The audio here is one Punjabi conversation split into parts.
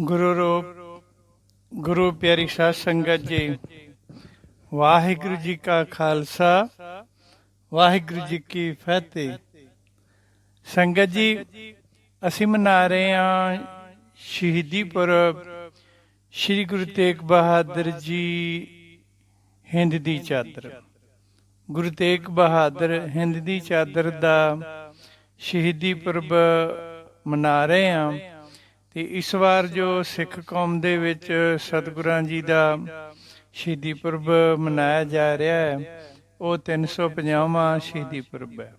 ਗੁਰੂ ਰੂਪ, ਗੁਰੂ ਪਿਆਰੀ ਸਾਧ ਸੰਗਤ ਜੀ, ਵਾਹਿਗੁਰੂ ਜੀ ਕਾ ਖਾਲਸਾ, ਵਾਹਿਗੁਰੂ ਜੀ ਕੀ ਫਤਿਹ। ਸੰਗਤ ਜੀ, ਅਸੀਂ ਮਨਾ ਰਹੇ ਹਾਂ ਸ਼ਹੀਦੀ ਪੁਰਬ, ਸ੍ਰੀ ਗੁਰੂ ਤੇਗ ਬਹਾਦਰ ਜੀ ਹਿੰਦ ਦੀ ਚਾਦਰ। ਗੁਰੂ ਤੇਗ ਬਹਾਦਰ ਹਿੰਦ ਦੀ ਚਾਦਰ ਦਾ ਸ਼ਹੀਦੀ ਪੁਰਬ ਮਨਾ ਰਹੇ ਹਾਂ। ਤੇ ਇਸ ਵਾਰ ਜੋ ਸਿੱਖ ਕੌਮ ਦੇ ਵਿੱਚ ਸਤਿਗੁਰਾਂ ਜੀ ਦਾ ਸ਼ਹੀਦੀ ਪੁਰਬ ਮਨਾਇਆ ਜਾ ਰਿਹਾ ਹੈ, ਉਹ 350ਵਾਂ ਸ਼ਹੀਦੀ ਪੁਰਬ ਹੈ।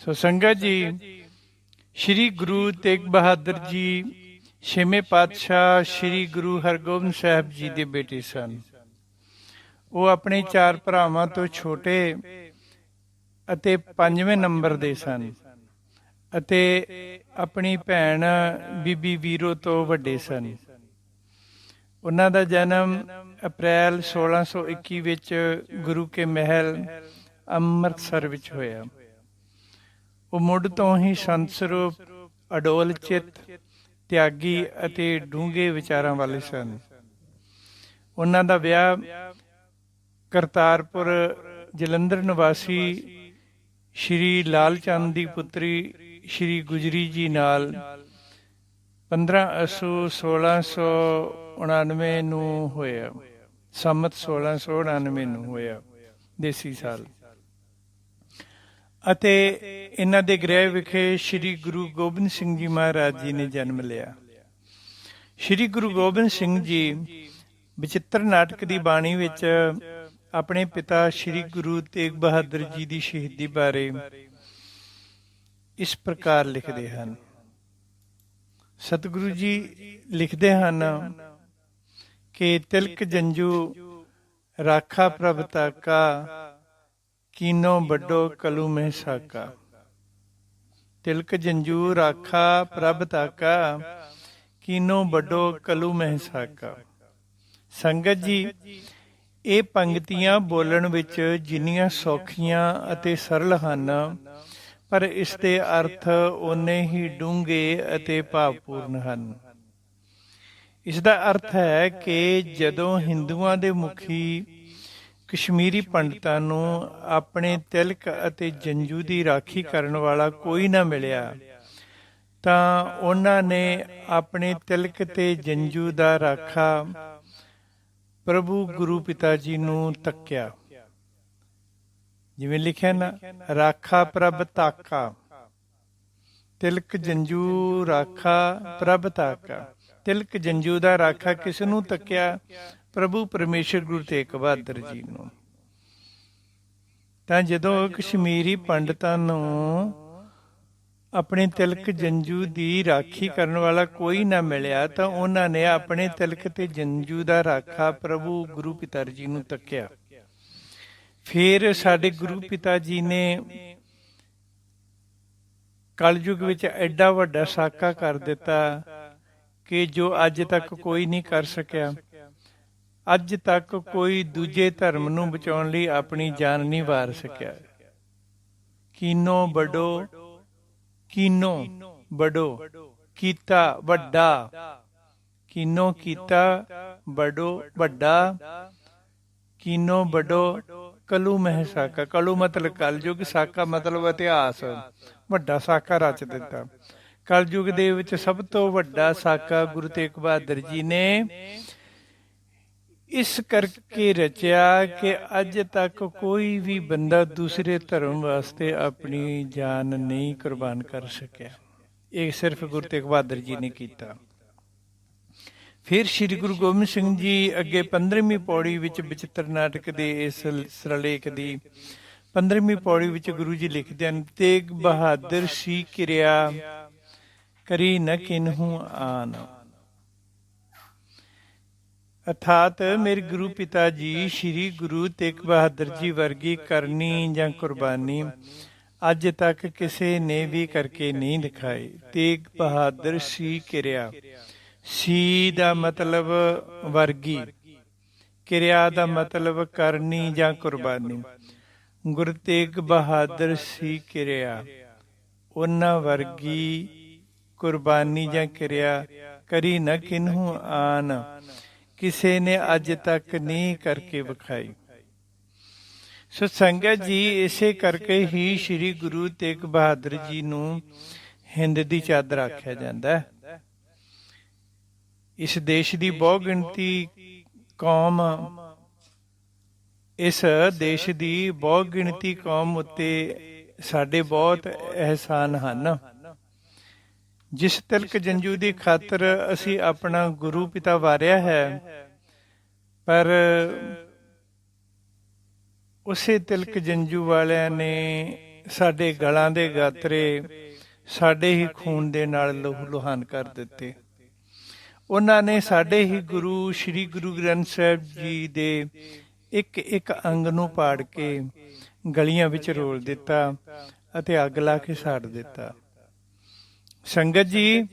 ਸੋ ਸੰਗਤ ਜੀ, ਸ੍ਰੀ ਗੁਰੂ ਤੇਗ ਬਹਾਦਰ ਜੀ, ਛੇਵੇਂ ਪਾਤਸ਼ਾਹ ਸ੍ਰੀ ਗੁਰੂ ਹਰਗੋਬਿੰਦ ਸਾਹਿਬ ਜੀ ਦੇ ਬੇਟੇ ਸਨ। ਉਹ ਆਪਣੇ ਚਾਰ ਭਰਾਵਾਂ ਤੋਂ ਛੋਟੇ ਅਤੇ ਪੰਜਵੇਂ ਨੰਬਰ ਦੇ ਸਨ। ਅਤੇ ਆਪਣੀ ਭੈਣ ਬੀਬੀ ਵੀਰੋ ਤੋਂ ਵੱਡੇ ਸਨ। ਉਹਨਾਂ ਦਾ ਜਨਮ ਅਪ੍ਰੈਲ 1621 ਵਿੱਚ ਗੁਰੂ ਕੇ ਮਹਿਲ ਅੰਮ੍ਰਿਤਸਰ ਵਿੱਚ ਹੋਇਆ। ਉਹ ਮੁੱਢ ਤੋਂ ਹੀ ਸੰਤ ਸਰੂਪ, ਅਡੋਲ ਚਿੱਤ, ਤਿਆਗੀ ਅਤੇ ਡੂੰਘੇ ਵਿਚਾਰਾਂ ਵਾਲੇ ਸਨ। ਉਹਨਾਂ ਦਾ ਵਿਆਹ ਕਰਤਾਰਪੁਰ ਜਲੰਧਰ ਨਿਵਾਸੀ ਸ਼੍ਰੀ ਲਾਲ ਚੰਦ ਦੀ ਪੁੱਤਰੀ ਸ਼੍ਰੀ ਗੁਜਰੀ ਜੀ ਨਾਲ 15 ਅਸੂ 1699 ਨੂੰ ਹੋਇਆ। ਸੰਮਤ 1699 ਨੂੰ ਹੋਇਆ ਦੇਸੀ ਸਾਲ। ਅਤੇ ਇਹਨਾਂ ਦੇ ਗ੍ਰਹਿ ਵਿਖੇ ਸ੍ਰੀ ਗੁਰੂ ਗੋਬਿੰਦ ਸਿੰਘ ਜੀ ਮਹਾਰਾਜ ਜੀ ਨੇ ਜਨਮ ਲਿਆ। ਸ੍ਰੀ ਗੁਰੂ ਗੋਬਿੰਦ ਸਿੰਘ ਜੀ ਵਿਚਿੱਤਰ ਨਾਟਕ ਦੀ ਬਾਣੀ ਵਿੱਚ ਆਪਣੇ ਪਿਤਾ ਸ੍ਰੀ ਗੁਰੂ ਤੇਗ ਬਹਾਦਰ ਜੀ ਦੀ ਸ਼ਹੀਦੀ ਬਾਰੇ ਇਸ ਪ੍ਰਕਾਰ ਲਿਖਦੇ ਹਨ। ਸਤਿਗੁਰੂ ਜੀ ਲਿਖਦੇ ਹਨ ਕਿ ਤਿਲਕ ਜੰਜੂ ਰਾਖਾ ਪ੍ਰਭ ਤਾਕਾ, ਕੀਨੋ ਵੱਡੋ ਕਲੂ ਮਹਿ ਸਾਕਾ। ਤਿਲਕ ਜੰਜੂ ਰਾਖਾ ਪ੍ਰਭ ਤਾਕਾ, ਕੀਨੋ ਵੱਡੋ ਕਲੂ ਮਹਿ ਸਾਕਾ। ਸੰਗਤ ਜੀ, ਇਹ ਪੰਕਤੀਆਂ ਬੋਲਣ ਵਿੱਚ ਜਿੰਨੀਆਂ ਸੌਖੀਆਂ ਅਤੇ ਸਰਲ ਹਨ ਪਰ ਇਸ ਦੇ ਅਰਥ ਓਨੇ ਹੀ ਡੂੰਘੇ ਅਤੇ ਭਾਵਪੂਰਨ ਹਨ। ਇਸ ਦਾ ਅਰਥ ਹੈ ਕਿ ਜਦੋਂ ਹਿੰਦੂਆਂ ਦੇ ਮੁਖੀ ਕਸ਼ਮੀਰੀ ਪੰਡਤਾਂ ਨੂੰ ਆਪਣੇ ਤਿਲਕ ਅਤੇ ਜੰਜੂ ਦੀ ਰਾਖੀ ਕਰਨ ਵਾਲਾ ਕੋਈ ਨਾ ਮਿਲਿਆ, ਤਾਂ ਉਹਨਾਂ ਨੇ ਆਪਣੇ ਤਿਲਕ ਤੇ ਜੰਜੂ ਦਾ ਰਾਖਾ ਪ੍ਰਭੂ ਗੁਰੂ ਪਿਤਾ ਜੀ ਨੂੰ ਤੱਕਿਆ। ਜਿਵੇਂ ਲਿਖਿਆ ਨਾ, ਰਾਖਾ ਪ੍ਰਭ ਤਾਕਾ ਤਿਲਕ ਜੰਜੂ ਰਾਖਾ ਪ੍ਰਭ ਤਾਕਾ ਤਿਲਕ ਜੰਜੂ ਦਾ ਰਾਖਾ ਕਿਸ ਨੂੰ ਤੱਕਿਆ ਪ੍ਰਭੂ ਪਰਮੇਸ਼ਰ ਗੁਰੂ ਤੇਗ ਬਹਾਦਰ ਜੀ ਨੂੰ। ਤਾਂ ਜਦੋਂ ਕਸ਼ਮੀਰੀ ਪੰਡਤਾਂ ਨੂੰ ਆਪਣੇ ਤਿਲਕ ਜੰਜੂ ਦੀ ਰਾਖੀ ਕਰਨ ਵਾਲਾ ਕੋਈ ਨਾ ਮਿਲਿਆ, ਤਾਂ ਉਹਨਾਂ ਨੇ ਆਪਣੇ ਤਿਲਕ ਤੇ ਜੰਜੂ ਦਾ ਰਾਖਾ ਪ੍ਰਭੂ ਗੁਰੂ ਪਿਤਾ ਜੀ ਨੂੰ ਤੱਕਿਆ ਫਿਰ ਸਾਡੇ ਗੁਰੂ ਪਿਤਾ ਜੀ ਨੇ ਕਲਯੁਗ ਵਿੱਚ ਐਡਾ ਵੱਡਾ ਸਾਕਾ ਕਰ ਦਿੱਤਾ ਕਿ ਜੋ ਅੱਜ ਤੱਕ ਕੋਈ ਨਹੀਂ ਕਰ ਸਕਿਆ। ਅੱਜ ਤੱਕ ਕੋਈ ਦੂਜੇ ਧਰਮ ਨੂੰ ਬਚਾਉਣ ਲਈ ਆਪਣੀ ਜਾਨ ਨਹੀਂ ਵਾਰ ਸਕਿਆ। ਕੀਨੋ ਬੜੋ ਕੀਨੋ ਬੜੋ ਕੀਤਾ ਵੱਡਾ। ਕੀਨੋ ਕੀਤਾ ਬੜੋ ਵੱਡਾ। ਕੀਨੋ ਬੜੋ ਕਲੂ ਮਹਿ ਸਾਕਾ, ਕਲੂ ਮਤਲਬ ਕਲਯੁਗ, ਸਾਕਾ ਮਤਲਬ ਇਤਿਹਾਸ। ਵੱਡਾ ਸਾਕਾ ਰਚ ਦਿੱਤਾ। ਕਲਯੁਗ ਦੇ ਵਿੱਚ ਸਭ ਤੋਂ ਵੱਡਾ ਸਾਕਾ ਗੁਰੂ ਤੇਗ ਬਹਾਦਰ ਜੀ ਨੇ ਇਸ ਕਰਕੇ ਰਚਿਆ ਕਿ ਅੱਜ ਤੱਕ ਕੋਈ ਵੀ ਬੰਦਾ ਦੂਸਰੇ ਧਰਮ ਵਾਸਤੇ ਆਪਣੀ ਜਾਨ ਨਹੀਂ ਕੁਰਬਾਨ ਕਰ ਸਕਿਆ। ਇਹ ਸਿਰਫ ਗੁਰੂ ਤੇਗ ਬਹਾਦਰ ਜੀ ਨੇ ਕੀਤਾ। ਫਿਰ ਸ੍ਰੀ ਗੁਰੂ ਗੋਬਿੰਦ ਸਿੰਘ ਜੀ ਅੱਗੇ 15ਵੀਂ ਪੌੜੀ ਵਿੱਚ ਵਿਚਿੱਤਰ ਨਾਟਕ ਦੇ ਇਸ ਸਰਲੇਖ ਦੀ 15ਵੀਂ ਪੌੜੀ ਵਿੱਚ ਗੁਰੂ ਜੀ ਲਿਖਦੇ ਹਨ, ਤੇਗ ਬਹਾਦਰ ਸੀ ਕਿਰਿਆ ਕਰੀ ਨ ਕਿਨਹੂ ਆਨ। ਅਰਥਾਤ ਮੇਰੇ ਗੁਰੂ ਪਿਤਾ ਜੀ, ਸ੍ਰੀ ਗੁਰੂ ਤੇਗ ਬਹਾਦਰ ਜੀ ਵਰਗੀ ਕਰਨੀ ਜਾਂ ਕੁਰਬਾਨੀ ਅੱਜ ਤੱਕ ਕਿਸੇ ਨੇ ਵੀ ਕਰਕੇ ਨਹੀਂ ਦਿਖਾਈ। ਤੇਗ ਬਹਾਦਰ ਸੀ ਕਿਰਿਆ ਸੀ ਦਾ ਮਤਲਬ ਵਰਗੀ, ਕਿਰਿਆ ਦਾ ਮਤਲਬ ਕਰਨੀ ਜਾਂ ਕੁਰਬਾਨੀ। ਗੁਰੂ ਤੇਗ ਬਹਾਦਰ ਸੀ ਕਿਰਿਆ। ਉਹਨਾਂ ਵਰਗੀ ਕੁਰਬਾਨੀ ਜਾਂ ਕਿਰਿਆ ਕਰੀ ਨਾ ਕਿਨਹੂ ਆਨ। ਕਿਸੇ ਨੇ ਅੱਜ ਤੱਕ ਨਹੀਂ ਕਰਕੇ ਵਿਖਾਈ। ਸੋ ਸੰਗਤ ਜੀ, ਇਸੇ ਕਰਕੇ ਹੀ ਸ੍ਰੀ ਗੁਰੂ ਤੇਗ ਬਹਾਦਰ ਜੀ ਨੂੰ ਹਿੰਦ ਦੀ ਚਾਦਰ ਆਖਿਆ ਜਾਂਦਾ ਹੈ। ਇਸ ਦੇਸ਼ ਦੀ ਬਹੁਗਿਣਤੀ ਕੌਮ, ਇਸ ਦੇਸ਼ ਦੀ ਬਹੁਗਿਣਤੀ ਕੌਮ ਉੱਤੇ ਸਾਡੇ ਬਹੁਤ ਅਹਿਸਾਨ ਹਨ। ਜਿਸ ਤਿਲਕ ਜੰਜੂ ਦੀ ਖਾਤਰ ਅਸੀਂ ਆਪਣਾ ਗੁਰੂ ਪਿਤਾ ਵਾਰਿਆ ਹੈ, ਪਰ ਉਸੇ ਤਿਲਕ ਜੰਜੂ ਵਾਲਿਆਂ ਨੇ ਸਾਡੇ ਗਲਾਂ ਦੇ ਗਾਤਰੇ ਸਾਡੇ ਹੀ ਖੂਨ ਦੇ ਨਾਲ ਲਹੂ ਲੁਹਾਨ ਕਰ ਦਿੱਤੇ। ਉਹਨਾਂ ਨੇ ਸਾਡੇ ਹੀ ਗੁਰੂ, ਸ੍ਰੀ ਗੁਰੂ ਗ੍ਰੰਥ ਸਾਹਿਬ ਜੀ ਦੇ ਇੱਕ ਇੱਕ ਅੰਗ ਨੂੰ ਪਾੜ ਕੇ ਗਲੀਆਂ ਵਿੱਚ ਰੋਲ ਦਿੱਤਾ ਅਤੇ ਅੱਗ ਲਾ ਕੇ ਸਾੜ ਦਿੱਤਾ। ਸੰਗਤ ਜੀ,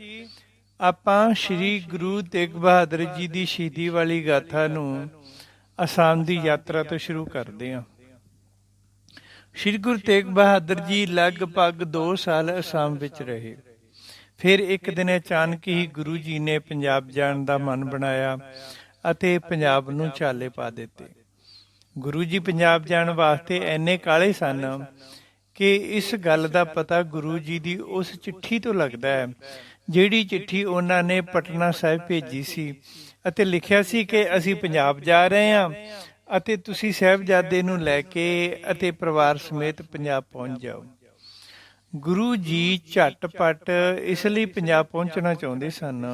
ਆਪਾਂ ਸ੍ਰੀ ਗੁਰੂ ਤੇਗ ਬਹਾਦਰ ਜੀ ਦੀ ਸ਼ਹੀਦੀ ਵਾਲੀ ਗਾਥਾ ਨੂੰ ਅਸਾਮ ਦੀ ਯਾਤਰਾ ਤੋਂ ਸ਼ੁਰੂ ਕਰਦੇ ਹਾਂ। ਸ੍ਰੀ ਗੁਰੂ ਤੇਗ ਬਹਾਦਰ ਜੀ ਲਗਭਗ 2 ਸਾਲ ਅਸਾਮ ਵਿੱਚ ਰਹੇ। ਫਿਰ ਇੱਕ ਦਿਨ ਅਚਾਨਕ ਹੀ ਗੁਰੂ ਜੀ ਨੇ ਪੰਜਾਬ ਜਾਣ ਦਾ ਮਨ ਬਣਾਇਆ ਅਤੇ ਪੰਜਾਬ ਨੂੰ ਚਾਲੇ ਪਾ ਦਿੱਤੇ। ਗੁਰੂ ਜੀ ਪੰਜਾਬ ਜਾਣ ਵਾਸਤੇ ਐਨੇ ਕਾਲੇ ਸਨ ਕਿ ਇਸ ਗੱਲ ਦਾ ਪਤਾ ਗੁਰੂ ਜੀ ਦੀ ਉਸ ਚਿੱਠੀ ਤੋਂ ਲੱਗਦਾ ਹੈ, ਜਿਹੜੀ ਚਿੱਠੀ ਉਹਨਾਂ ਨੇ ਪਟਨਾ ਸਾਹਿਬ ਭੇਜੀ ਸੀ ਅਤੇ ਲਿਖਿਆ ਸੀ ਕਿ ਅਸੀਂ ਪੰਜਾਬ ਜਾ ਰਹੇ ਹਾਂ ਅਤੇ ਤੁਸੀਂ ਸਾਹਿਬਜ਼ਾਦੇ ਨੂੰ ਲੈ ਕੇ ਅਤੇ ਪਰਿਵਾਰ ਸਮੇਤ ਪੰਜਾਬ ਪਹੁੰਚ ਜਾਓ। ਗੁਰੂ ਜੀ ਝਟਪਟ ਇਸ ਲਈ ਪੰਜਾਬ ਪਹੁੰਚਣਾ ਚਾਹੁੰਦੇ ਸਨ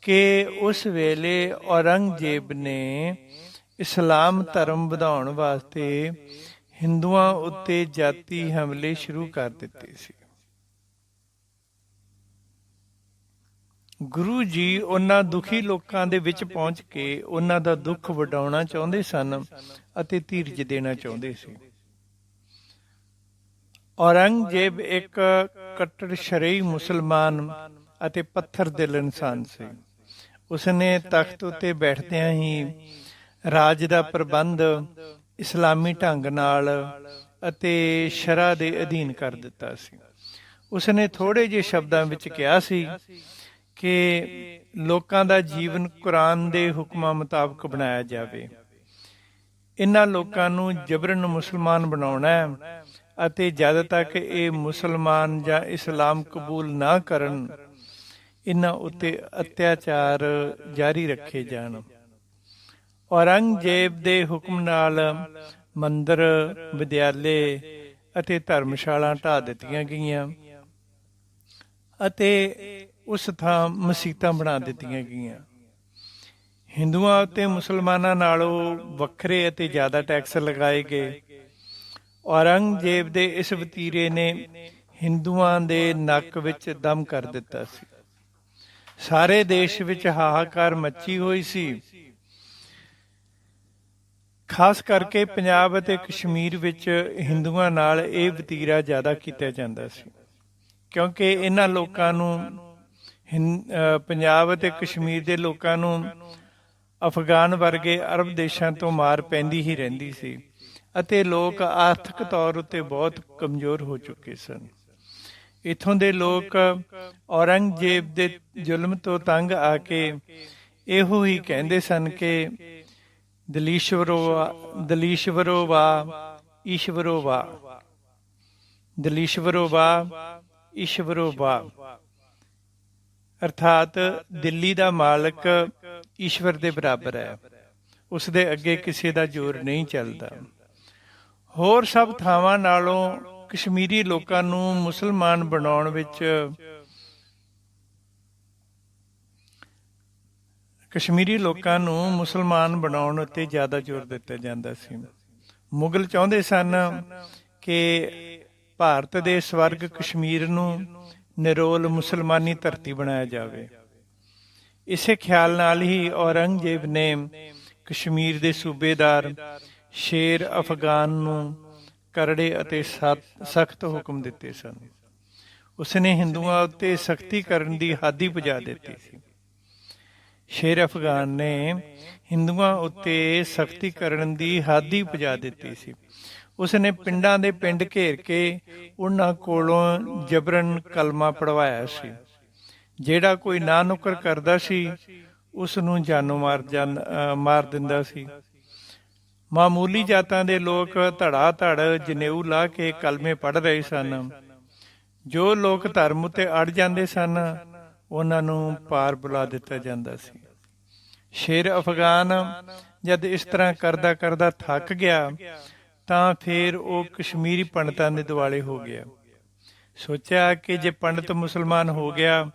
ਕਿ ਉਸ ਵੇਲੇ ਔਰੰਗਜ਼ੇਬ ਨੇ ਇਸਲਾਮ ਧਰਮ ਵਧਾਉਣ ਵਾਸਤੇ ਹਿੰਦੂਆਂ ਉੱਤੇ ਜਾਤੀ ਹਮਲੇ ਸ਼ੁਰੂ ਕਰ ਦਿੱਤੇ ਸੀ। ਗੁਰੂ ਜੀ ਉਹਨਾਂ ਦੁਖੀ ਲੋਕਾਂ ਦੇ ਵਿੱਚ ਪਹੁੰਚ ਕੇ ਉਹਨਾਂ ਦਾ ਦੁੱਖ ਵਡਾਉਣਾ ਚਾਹੁੰਦੇ ਸਨ ਅਤੇ ਧੀਰਜ ਦੇਣਾ ਚਾਹੁੰਦੇ ਸੀ। ਔਰੰਗਜ਼ੇਬ ਇੱਕ ਕੱਟੜ ਸ਼ਰਈ ਮੁਸਲਮਾਨ ਅਤੇ ਪੱਥਰ ਦਿਲ ਇਨਸਾਨ ਸੀ। ਉਸਨੇ ਤਖਤ ਉੱਤੇ ਬੈਠਦਿਆਂ ਹੀ ਰਾਜ ਦਾ ਪ੍ਰਬੰਧ ਇਸਲਾਮੀ ਢੰਗ ਨਾਲ ਅਤੇ ਸ਼ਰਾ ਦੇ ਅਧੀਨ ਕਰ ਦਿੱਤਾ ਸੀ। ਉਸਨੇ ਥੋੜੇ ਜਿਹੇ ਸ਼ਬਦਾਂ ਵਿੱਚ ਕਿਹਾ ਸੀ ਕਿ ਲੋਕਾਂ ਦਾ ਜੀਵਨ ਕੁਰਾਨ ਦੇ ਹੁਕਮਾਂ ਮੁਤਾਬਕ ਬਣਾਇਆ ਜਾਵੇ। ਇਹਨਾਂ ਲੋਕਾਂ ਨੂੰ ਜਬਰਨ ਮੁਸਲਮਾਨ ਬਣਾਉਣਾ ਹੈ ਅਤੇ ਜਦ ਤੱਕ ਇਹ ਮੁਸਲਮਾਨ ਜਾਂ ਇਸਲਾਮ ਕਬੂਲ ਨਾ ਕਰਨ ਇਹਨਾਂ ਉੱਤੇ ਅਤਿਆਚਾਰ ਜਾਰੀ ਰੱਖੇ ਜਾਣ। ਔਰੰਗਜ਼ੇਬ ਦੇ ਹੁਕਮ ਨਾਲ ਮੰਦਰ, ਵਿਦਿਆਲੇ ਅਤੇ ਧਰਮਸ਼ਾਲਾ ਢਾ ਦਿੱਤੀਆਂ ਗਈਆਂ ਅਤੇ ਉਸ ਥਾਂ ਮਸੀਤਾਂ ਬਣਾ ਦਿੱਤੀਆਂ ਗਈਆਂ। ਹਿੰਦੂਆਂ ਅਤੇ ਮੁਸਲਮਾਨਾਂ ਨਾਲੋਂ ਵੱਖਰੇ ਅਤੇ ਜ਼ਿਆਦਾ ਟੈਕਸ ਲਗਾਏ ਗਏ। ਔਰੰਗਜ਼ੇਬ ਦੇ ਇਸ ਵਤੀਰੇ ਨੇ ਹਿੰਦੂਆਂ ਦੇ ਨੱਕ ਵਿੱਚ ਦਮ ਕਰ ਦਿੱਤਾ ਸੀ। ਸਾਰੇ ਦੇਸ਼ ਵਿੱਚ ਹਾਹਾਕਾਰ ਮੱਚੀ ਹੋਈ ਸੀ। ਖਾਸ ਕਰਕੇ ਪੰਜਾਬ ਅਤੇ ਕਸ਼ਮੀਰ ਵਿੱਚ ਹਿੰਦੂਆਂ ਨਾਲ ਇਹ ਵਤੀਰਾ ਜ਼ਿਆਦਾ ਕੀਤਾ ਜਾਂਦਾ ਸੀ। ਕਿਉਂਕਿ ਇਹਨਾਂ ਲੋਕਾਂ ਨੂੰ ਪੰਜਾਬ ਅਤੇ ਕਸ਼ਮੀਰ ਦੇ ਲੋਕਾਂ ਨੂੰ ਅਫਗਾਨ ਵਰਗੇ ਅਰਬ ਦੇਸ਼ਾਂ ਤੋਂ ਮਾਰ ਪੈਂਦੀ ਹੀ ਰਹਿੰਦੀ ਸੀ। ਅਤੇ ਲੋਕ ਆਰਥਿਕ ਤੌਰ ਉੱਤੇ ਬਹੁਤ ਕਮਜ਼ੋਰ ਹੋ ਚੁੱਕੇ ਸਨ। ਇਥੋਂ ਦੇ ਲੋਕ ਔਰੰਗਜ਼ੇਬ ਦੇ ਜ਼ੁਲਮ ਤੋਂ ਤੰਗ ਆ ਕੇ ਇਹੋ ਹੀ ਕਹਿੰਦੇ ਸਨ ਕਿ ਦਲੀਸ਼ਵਰੋ ਦਲੀਸ਼ਵਰੋ ਵਾ, ਈਸ਼ਵਰੋ ਵਾ। ਅਰਥਾਤ ਦਿੱਲੀ ਦਾ ਮਾਲਕ ਈਸ਼ਵਰ ਦੇ ਬਰਾਬਰ ਹੈ। ਉਸ ਦੇ ਅੱਗੇ ਕਿਸੇ ਦਾ ਜ਼ੋਰ ਨਹੀਂ ਚੱਲਦਾ। ਹੋਰ ਸਭ ਥਾਵਾਂ ਨਾਲੋਂ ਕਸ਼ਮੀਰੀ ਲੋਕਾਂ ਨੂੰ ਮੁਸਲਮਾਨ ਬਣਾਉਣ ਵਿੱਚ ਕਸ਼ਮੀਰੀ ਲੋਕਾਂ ਨੂੰ ਮੁਸਲਮਾਨ ਬਣਾਉਣ ਉੱਤੇ ਜ਼ਿਆਦਾ ਜ਼ੋਰ ਦਿੱਤਾ ਜਾਂਦਾ ਸੀ। ਮੁਗਲ ਚਾਹੁੰਦੇ ਸਨ ਕਿ ਭਾਰਤ ਦੇ ਸਵਰਗ ਕਸ਼ਮੀਰ ਨੂੰ ਨਿਰੋਲ ਮੁਸਲਮਾਨੀ ਧਰਤੀ ਬਣਾਇਆ ਜਾਵੇ। ਇਸੇ ਖਿਆਲ ਨਾਲ ਹੀ ਔਰੰਗਜ਼ੇਬ ਨੇ ਕਸ਼ਮੀਰ ਦੇ ਸੂਬੇਦਾਰ ਸ਼ੇਰ ਅਫਗਾਨ ਨੂੰ ਕਰੜੇ ਅਤੇ ਸਖਤ ਹੁਕਮ ਦਿੱਤੇ ਸਨ। ਉਸਨੇ ਹਿੰਦੂਆਂ ਉੱਤੇ ਸਖਤੀ ਕਰਨ ਦੀ ਹਾਦੀ ਪੁਜਾ ਦਿੱਤੀ ਸੀ। ਸ਼ੇਰ ਅਫਗਾਨ ਨੇ ਹਿੰਦੂਆਂ ਉੱਤੇ ਸਖਤੀ ਕਰਨ ਦੀ ਹਾਦੀ ਪੁਜਾ ਦਿੱਤੀ ਸੀ। ਉਸਨੇ ਪਿੰਡਾਂ ਦੇ ਪਿੰਡ ਘੇਰ ਕੇ ਉਹਨਾਂ ਕੋਲੋਂ ਜਬਰਨ ਕਲਮਾ ਪੜਵਾਇਆ ਸੀ। ਜਿਹੜਾ ਕੋਈ ਨਾ ਨੁਕਰ ਕਰਦਾ ਸੀ ਉਸ ਨੂੰ ਜਾਨੋਂ ਮਾਰ ਜਾਨ ਮਾਰ ਦਿੰਦਾ ਸੀ। ਮਾਮੂਲੀ ਜਾਤਾਂ ਦੇ ਲੋਕ ਧੜਾ ਧੜ ਜਨੇਊ ਲਾ ਕੇ ਕਲਮੇ ਪੜ ਰਹੇ ਸਨ। ਜੋ ਲੋਕ ਧਰਮ ਉਤੇ ਅੜ ਜਾਂਦੇ ਸਨ, ਉਹਨਾਂ ਨੂੰ ਪਾਰ ਬੁਲਾ ਦਿੱਤਾ ਜਾਂਦਾ ਸੀ। ਸ਼ੇਰ ਅਫਗਾਨ ਜਦ ਇਸ ਤਰ੍ਹਾਂ ਕਰਦਾ ਕਰਦਾ ਥੱਕ ਗਿਆ, ਤਾਂ ਫਿਰ ਉਹ ਕਸ਼ਮੀਰੀ ਪੰਡਤਾਂ ਦੇ ਦੁਆਲੇ ਹੋ ਗਿਆ। ਸੋਚਿਆ ਕਿ ਜੇ ਪੰਡਤ ਮੁਸਲਮਾਨ ਹੋ ਗਿਆ,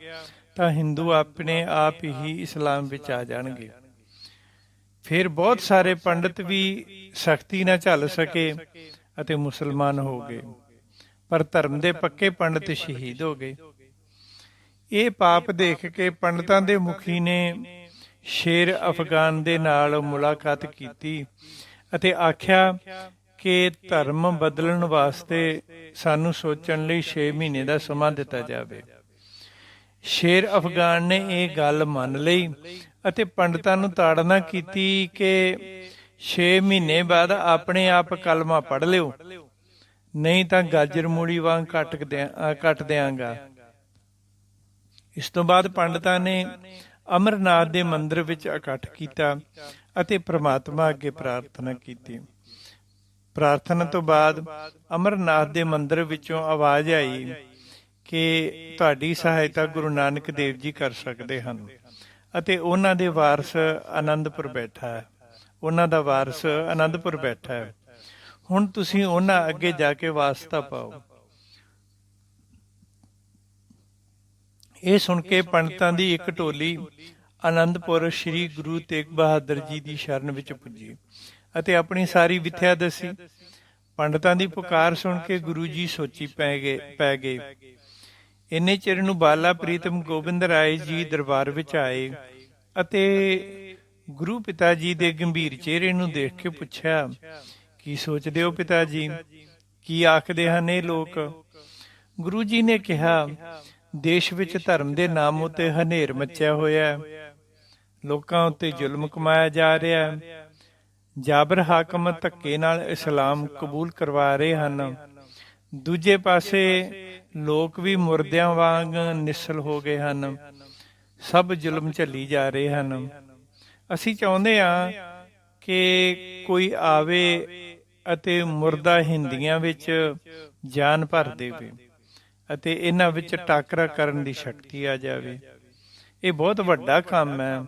ਤਾਂ ਹਿੰਦੂ ਆਪਣੇ ਆਪ ਹੀ ਇਸਲਾਮ ਵਿੱਚ ਆ ਜਾਣਗੇ। ਫਿਰ ਬਹੁਤ ਸਾਰੇ ਪੰਡਤ ਵੀ ਸਖਤੀ ਨਾਲ ਝੱਲ ਸਕੇ ਅਤੇ ਮੁਸਲਮਾਨ ਹੋ ਗਏ। ਪਰ ਧਰਮ ਦੇ ਪੱਕੇ ਪੰਡਤ ਸ਼ਹੀਦ ਹੋ ਗਏ। ਇਹ ਪਾਪ ਦੇਖ ਕੇ ਪੰਡਤਾਂ ਦੇ ਮੁਖੀ ਨੇ ਸ਼ੇਰ ਅਫਗਾਨ ਦੇ ਨਾਲ ਮੁਲਾਕਾਤ ਕੀਤੀ ਅਤੇ ਆਖਿਆ ਕਿ ਧਰਮ ਬਦਲਣ ਵਾਸਤੇ ਸਾਨੂੰ ਸੋਚਣ ਲਈ 6 ਮਹੀਨੇ ਦਾ ਸਮਾਂ ਦਿੱਤਾ ਜਾਵੇ। ਸ਼ੇਰ ਅਫਗਾਨ ਨੇ ਇਹ ਗੱਲ ਮੰਨ ਲਈ ਅਤੇ ਪੰਡਤਾਂ ਨੂੰ ਤਾੜਨਾ ਕੀਤੀ ਕਿ 6 ਮਹੀਨੇ ਬਾਅਦ ਆਪਣੇ ਆਪ ਕਲਮਾ ਪੜ ਲਿਓ। ਨਹੀਂ ਤਾਂ ਗਾਜਰ ਮੂਲੀ ਵਾਂਗ ਕੱਟ ਦਿਆਂ- ਅਹ ਕੱਟ ਦਿਆਂਗਾ। ਇਸ ਤੋਂ ਬਾਅਦ ਪੰਡਤਾਂ ਨੇ ਅਮਰਨਾਥ ਦੇ ਮੰਦਿਰ ਵਿੱਚ ਇਕੱਠ ਕੀਤਾ ਅਤੇ ਪ੍ਰਮਾਤਮਾ ਅੱਗੇ ਪ੍ਰਾਰਥਨਾ ਕੀਤੀ। ਪ੍ਰਾਰਥਨਾ ਤੋਂ ਬਾਅਦ ਅਮਰਨਾਥ ਦੇ ਮੰਦਿਰ ਵਿੱਚੋਂ ਆਵਾਜ਼ ਆਈ ਕਿ ਤੁਹਾਡੀ ਸਹਾਇਤਾ ਗੁਰੂ ਨਾਨਕ ਦੇਵ ਜੀ ਕਰ ਸਕਦੇ ਹਨ। ਅਤੇ ਉਹਨਾਂ ਦੇ ਵਾਰਸ ਆਨੰਦਪੁਰ ਬੈਠਾ ਹੈ। ਉਹਨਾਂ ਦਾ ਵਾਰਸ ਆਨੰਦਪੁਰ ਬੈਠਾ ਹੈ। ਹੁਣ ਤੁਸੀਂ ਉਹਨਾਂ ਅੱਗੇ ਜਾ ਕੇ ਵਾਸਤਾ ਪਾਓ। ਇਹ ਸੁਣ ਕੇ ਪੰਡਤਾਂ ਦੀ ਇੱਕ ਟੋਲੀ ਆਨੰਦਪੁਰ ਸ੍ਰੀ ਗੁਰੂ ਤੇਗ ਬਹਾਦਰ ਜੀ ਦੀ ਸ਼ਰਨ ਵਿੱਚ ਪੁੱਜੀ ਅਤੇ ਆਪਣੀ ਸਾਰੀ ਵਿਥਿਆ ਦੱਸੀ। ਪੰਡਤਾਂ ਦੀ ਪੁਕਾਰ ਸੁਣ ਕੇ ਗੁਰੂ ਜੀ ਸੋਚੀ ਪੈ ਗਏ ਪੈ ਗਏ। ਇੰਨੇ ਚਿਰ ਨੂੰ ਬਾਲਾ ਪ੍ਰੀਤਮ ਗੋਬਿੰਦ ਰਾਏ ਜੀ ਦਰਬਾਰ ਵਿੱਚ ਆਏ ਅਤੇ ਗੁਰੂ ਪਿਤਾ ਜੀ ਦੇ ਗੰਭੀਰ ਚਿਹਰੇ ਨੂੰ ਦੇਖ ਕੇ ਪੁੱਛਿਆ, ਕੀ ਸੋਚਦੇ ਹੋ ਪਿਤਾ ਜੀ? ਕੀ ਆਖਦੇ ਹਨ ਇਹ ਲੋਕ? ਗੁਰੂ ਜੀ ਨੇ ਕਿਹਾ, ਦੇਸ਼ ਵਿੱਚ ਧਰਮ ਦੇ ਨਾਮ ਉਤੇ ਹਨੇਰ ਮੱਚਿਆ ਹੋਇਆ ਹੈ। ਲੋਕਾਂ ਉੱਤੇ ਜ਼ੁਲਮ ਕਮਾਇਆ ਜਾ ਰਿਹਾ ਹੈ। ਜਾਬਰ ਹਾਕਮ ਧੱਕੇ ਨਾਲ ਇਸਲਾਮ ਕਬੂਲ ਕਰਵਾ ਰਹੇ ਹਨ। ਦੂਜੇ ਪਾਸੇ ਲੋਕ ਵੀ ਮੁਰਦਿਆਂ ਵਾਂਗ ਨਿਸਲ ਹੋ ਗਏ ਹਨ। ਸਭ ਜ਼ੁਲਮ ਝੱਲੀ ਜਾ ਰਹੇ ਹਨ। ਅਸੀਂ ਚਾਹੁੰਦੇ ਹਾਂ ਕਿ ਕੋਈ ਆਵੇ ਅਤੇ ਮੁਰਦਾ ਹਿੰਦੀਆਂ ਵਿੱਚ ਜਾਨ ਭਰ ਦੇਵੇ ਅਤੇ ਇਹਨਾਂ ਵਿੱਚ ਟਾਕਰਾ ਕਰਨ ਦੀ ਸ਼ਕਤੀ ਆ ਜਾਵੇ। ਇਹ ਬਹੁਤ ਵੱਡਾ ਕੰਮ ਹੈ।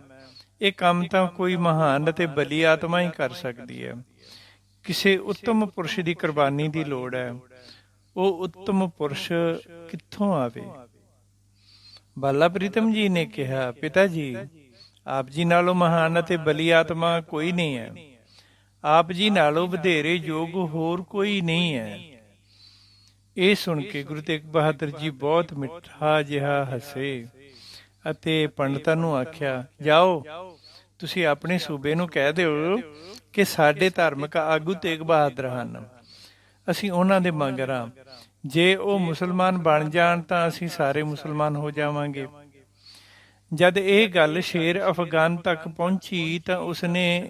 ਇਹ ਕੰਮ ਤਾਂ ਕੋਈ ਮਹਾਨ ਅਤੇ ਬਲੀ ਆਤਮਾ ਹੀ ਕਰ ਸਕਦੀ ਹੈ। ਕਿਸੇ ਉੱਤਮ ਪੁਰਸ਼ ਦੀ ਕੁਰਬਾਨੀ ਦੀ ਲੋੜ ਹੈ। ਉਹ ਉੱਤਮ ਪੁਰਸ਼ ਕਿੱਥੋਂ ਆਵੇ? ਬਾਲਾ ਪ੍ਰੀਤਮ ਜੀ ਨੇ ਕਿਹਾ, ਪਿਤਾ ਜੀ, ਆਪ ਜੀ ਨਾਲੋਂ ਮਹਾਨ ਅਤੇ ਬਲੀ ਆਤਮਾ ਕੋਈ ਨਹੀਂ ਹੈ। ਆਪ ਜੀ ਨਾਲੋਂ ਵਧੇਰੇ ਯੋਗ ਹੋਰ ਕੋਈ ਨਹੀਂ ਹੈ। ਇਹ ਸੁਣ ਕੇ ਗੁਰੂ ਤੇਗ ਬਹਾਦਰ ਜੀ ਬਹੁਤ ਮਿੱਠਾ ਜਿਹਾ ਹੱਸੇ ਅਤੇ ਪੰਡਤਾਂ ਨੂੰ ਆਖਿਆ, ਜਾਓ, ਤੁਸੀਂ ਆਪਣੇ ਸੂਬੇ ਨੂੰ ਕਹਿ ਦਿਓ ਕਿ ਸਾਡੇ ਧਾਰਮਿਕ ਆਗੂ ਤੇਗ ਬਹਾਦਰ ਹਨ। ਅਸੀਂ ਉਹਨਾਂ ਦੇ ਮੰਗਰਾਂ ਜੇ ਉਹ ਮੁਸਲਮਾਨ ਬਣ ਜਾਣ ਤਾਂ ਅਸੀਂ ਸਾਰੇ ਮੁਸਲਮਾਨ ਹੋ ਜਾਵਾਂਗੇ। ਜਦ ਇਹ ਗੱਲ ਸ਼ੇਰ ਅਫਗਾਨ ਤੱਕ ਪਹੁੰਚੀ ਤਾਂ ਉਸਨੇ